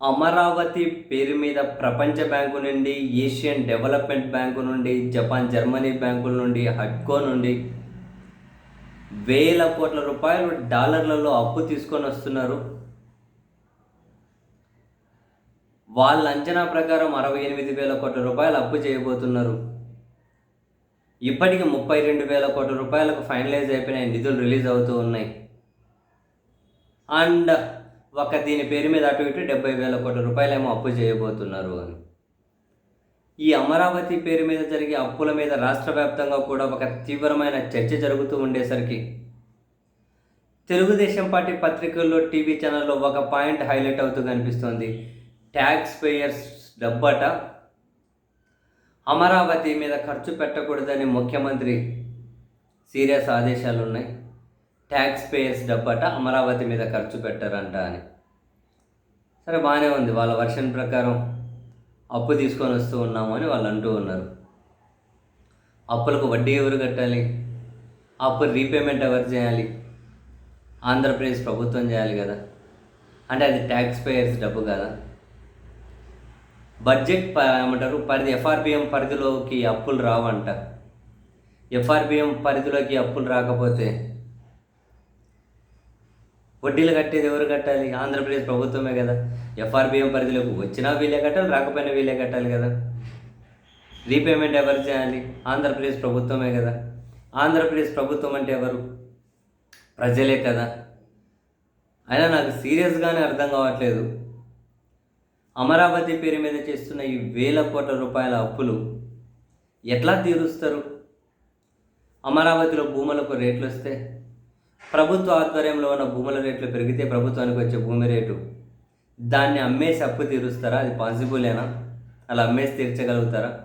అమరావతి పేరు మీద ప్రపంచ బ్యాంకు నుండి ఏషియన్ డెవలప్మెంట్ బ్యాంకు నుండి జపాన్ జర్మనీ బ్యాంకుల నుండి హడ్కో నుండి వేల కోట్ల రూపాయలు డాలర్లలో అప్పు తీసుకొని వస్తున్నారు. వాళ్ళ అంచనా ప్రకారం అరవై ఎనిమిది వేల కోట్ల రూపాయలు అప్పు చేయబోతున్నారు. ఇప్పటికి ముప్పై రెండు వేల కోట్ల రూపాయలకు ఫైనలైజ్ అయిపోయిన నిధులు రిలీజ్ అవుతూ ఉన్నాయి. అండ్ ఒక దీని పేరు మీద అటు ఇటు డెబ్బై వేల కోట్ల రూపాయలేమో అప్పు చేయబోతున్నారు అని. ఈ అమరావతి పేరు మీద జరిగే అప్పుల మీద రాష్ట్ర వ్యాప్తంగా కూడా ఒక తీవ్రమైన చర్చ జరుగుతూ ఉండేసరికి తెలుగుదేశం పార్టీ పత్రికల్లో టీవీ ఛానల్లో ఒక పాయింట్ హైలైట్ అవుతూ కనిపిస్తోంది. Tax payers డబ్బట. అమరావతి మీద ఖర్చు పెట్టకూడదని ముఖ్యమంత్రి సీరియస్ ఆదేశాలు ఉన్నాయి ట్యాక్స్ పేయర్స్ డబ్బట అమరావతి మీద ఖర్చు పెట్టారంట అని. సరే బాగానే ఉంది. వాళ్ళ వర్షన్ ప్రకారం అప్పు తీసుకొని వస్తూ ఉన్నాము అని వాళ్ళు అంటూ ఉన్నారు. అప్పులకు వడ్డీ ఎవరు కట్టాలి? అప్పు రీపేమెంట్ ఎవరు చేయాలి? ఆంధ్రప్రదేశ్ ప్రభుత్వం చేయాలి కదా. అంటే అది ట్యాక్స్ పేయర్స్ డబ్బు కదా. బడ్జెట్ ప- ఏమంటారు? పరిధి ఎఫ్ఆర్బిఎం పరిధిలోకి అప్పులు రావంట. ఎఫ్ఆర్బిఎం పరిధిలోకి అప్పులు రాకపోతే వడ్డీలు కట్టేది ఎవరు కట్టాలి? ఆంధ్రప్రదేశ్ ప్రభుత్వమే కదా. ఎఫ్ఆర్బిఎం పరిధిలోకి వచ్చినా వీళ్ళే కట్టాలి రాకపోయినా వీళ్ళే కట్టాలి కదా. రీపేమెంట్ ఎవరు చేయాలి? ఆంధ్రప్రదేశ్ ప్రభుత్వమే కదా. ఆంధ్రప్రదేశ్ ప్రభుత్వం అంటే ఎవరు? ప్రజలే కదా. అయినా నాకు సీరియస్గానే అర్థం కావట్లేదు. అమరావతి పేరు మీద చేస్తున్న ఈ వేల కోట్ల రూపాయల అప్పులు ఎట్లా తీరుస్తారు? అమరావతిలో భూములకు రేట్లు వస్తే ప్రభుత్వ ఆధ్వర్యంలో ఉన్న భూముల రేట్లు పెరిగితే ప్రభుత్వానికి వచ్చే భూమి రేటు దాన్ని అమ్మేసి అప్పు తీరుస్తారా? అది పాసిబులేనా? అలా అమ్మేసి తీర్చగలుగుతారా?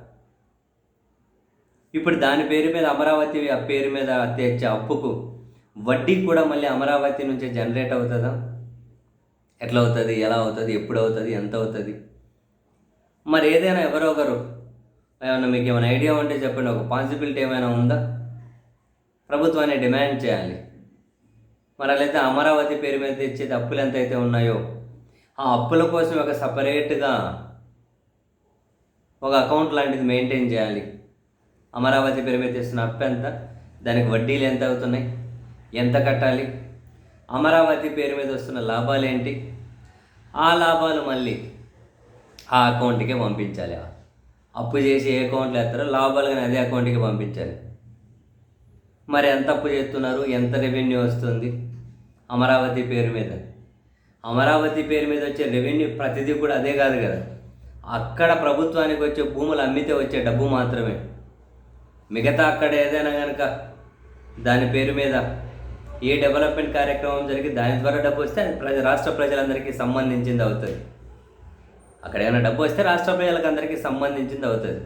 ఇప్పుడు దాని పేరు మీద అమరావతి ఆ పేరు మీద తెచ్చే అప్పుకు వడ్డీ కూడా మళ్ళీ అమరావతి నుంచి జనరేట్ అవుతుందా? ఎట్లా అవుతుంది? ఎలా అవుతుంది? ఎప్పుడు అవుతుంది? ఎంత అవుతుంది? మరి ఏదైనా ఎవరో ఒకరు ఏమైనా మీకు ఏమైనా ఐడియా ఉంటే చెప్పండి. ఒక పాసిబిలిటీ ఏమైనా ఉందా? ప్రభుత్వాన్ని డిమాండ్ చేయాలి. మరి అమరావతి పేరు మీద తెచ్చేది అప్పులు ఎంత అయితే ఉన్నాయో ఆ అప్పుల కోసం ఒక సపరేట్గా ఒక అకౌంట్ లాంటిది మెయింటైన్ చేయాలి. అమరావతి పేరు మీద తెస్తున్న అప్పు ఎంత దానికి వడ్డీలు ఎంత అవుతున్నాయి ఎంత కట్టాలి అమరావతి పేరు మీద వస్తున్న లాభాలు ఏంటి ఆ లాభాలు మళ్ళీ ఆ అకౌంట్కే పంపించాలి. అప్పు చేసి ఏ అకౌంట్లో వేస్తారో లాభాలు కానీ అదే అకౌంట్కి పంపించాలి. మరి ఎంత అప్పు చేస్తున్నారు? ఎంత రెవెన్యూ వస్తుంది? అమరావతి పేరు మీద. అమరావతి పేరు మీద వచ్చే రెవెన్యూ ప్రతిదీ కూడా అదే కాదు కదా. అక్కడ ప్రభుత్వానికి వచ్చే భూములు అమ్మితే వచ్చే డబ్బు మాత్రమే. మిగతా అక్కడ ఏదైనా కనుక దాని పేరు మీద ఏ డెవలప్మెంట్ కార్యక్రమం జరిగి దాని ద్వారా డబ్బు వస్తే అది ప్రజ రాష్ట్ర ప్రజలందరికీ సంబంధించింది అవుతుంది. అక్కడ ఏమైనా డబ్బు వస్తే రాష్ట్ర ప్రజలకు అందరికీ సంబంధించింది అవుతుంది.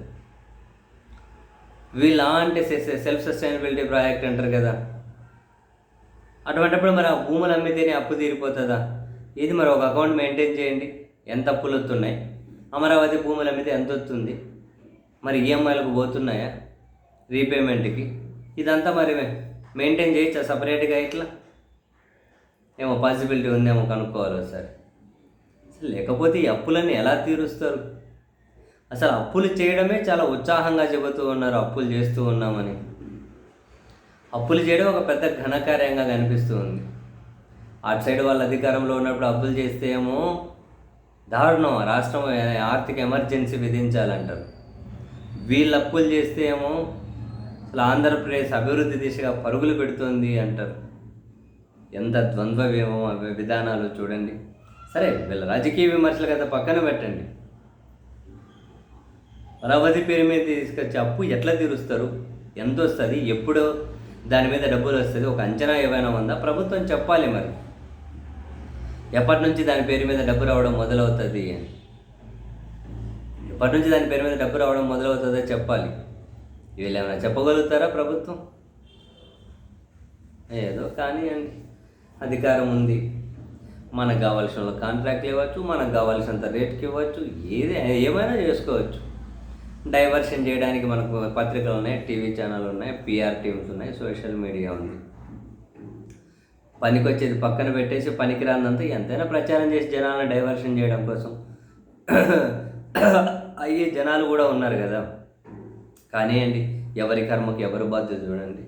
వీళ్ళంటే సెల్ఫ్ సస్టైనబిలిటీ ప్రాజెక్ట్ అంటారు కదా. అటువంటిప్పుడు మరి ఆ భూములు అమ్మితేనే అప్పు తీరిపోతుందా? ఇది మరి ఒక అకౌంట్ మెయింటైన్ చేయండి. ఎంత అప్పులు వస్తున్నాయి? అమరావతి భూములు అమ్మితే ఎంత వస్తుంది? మరి ఈఎంఐలకు పోతున్నాయా? రీపేమెంట్కి ఇదంతా మరి మెయింటైన్ చేయొచ్చా సపరేట్గా ఇట్లా? ఏమో పాసిబిలిటీ ఉందేమో కనుక్కోవాలి ఒకసారి. లేకపోతే ఈ అప్పులన్నీ ఎలా తీరుస్తారు? అసలు అప్పులు చేయడమే చాలా ఉత్సాహంగా చెబుతూ ఉన్నారు అప్పులు చేస్తూ ఉన్నామని. అప్పులు చేయడం ఒక పెద్ద ఘనకార్యంగా కనిపిస్తూ ఉంది. అటు సైడ్ వాళ్ళ అధికారంలో ఉన్నప్పుడు అప్పులు చేస్తే ఏమో దారుణం రాష్ట్రం ఆర్థిక ఎమర్జెన్సీ విధించాలంటారు. వీళ్ళు అప్పులు చేస్తే ఏమో అసలు ఆంధ్రప్రదేశ్ అభివృద్ధి దిశగా పరుగులు పెడుతుంది అంటారు. ఎంత ద్వంద్వ విధానాలు చూడండి. సరే వీళ్ళ రాజకీయ విమర్శలు కదా పక్కన పెట్టండి. అమరావతి పేరు మీద తీసుకొచ్చే అప్పు ఎట్లా తీరుస్తారు? ఎంత వస్తుంది? ఎప్పుడు? దాని మీద డబ్బులు వస్తుంది? ఒక అంచనా ఏమైనా ఉందా? ప్రభుత్వం చెప్పాలి మరి. ఎప్పటి నుంచి దాని పేరు మీద డబ్బు రావడం మొదలవుతుంది? అని ఎప్పటి నుంచి దాని పేరు మీద డబ్బు రావడం మొదలవుతుందో చెప్పాలి. వీళ్ళు ఏమైనా చెప్పగలుగుతారా ప్రభుత్వం? ఏదో కానీ అండి అధికారం ఉంది. మనకు కావాల్సిన కాంట్రాక్ట్లు ఇవ్వచ్చు మనకు కావాల్సినంత రేట్కి ఇవ్వచ్చు ఏది ఏమైనా చేసుకోవచ్చు. డైవర్షన్ చేయడానికి మనకు పత్రికలు ఉన్నాయి టీవీ ఛానల్ ఉన్నాయి పిఆర్ టీమ్స్ ఉన్నాయి సోషల్ మీడియా ఉంది. పనికొచ్చేది పక్కన పెట్టేసి పనికిరానంతా ఎంతైనా ప్రచారం చేసి జనాలను డైవర్షన్ చేయడం కోసం అయ్యే జనాలు కూడా ఉన్నారు కదా. కానీ అండి ఎవరి కర్మకి ఎవరు బాధ్యత చూడండి.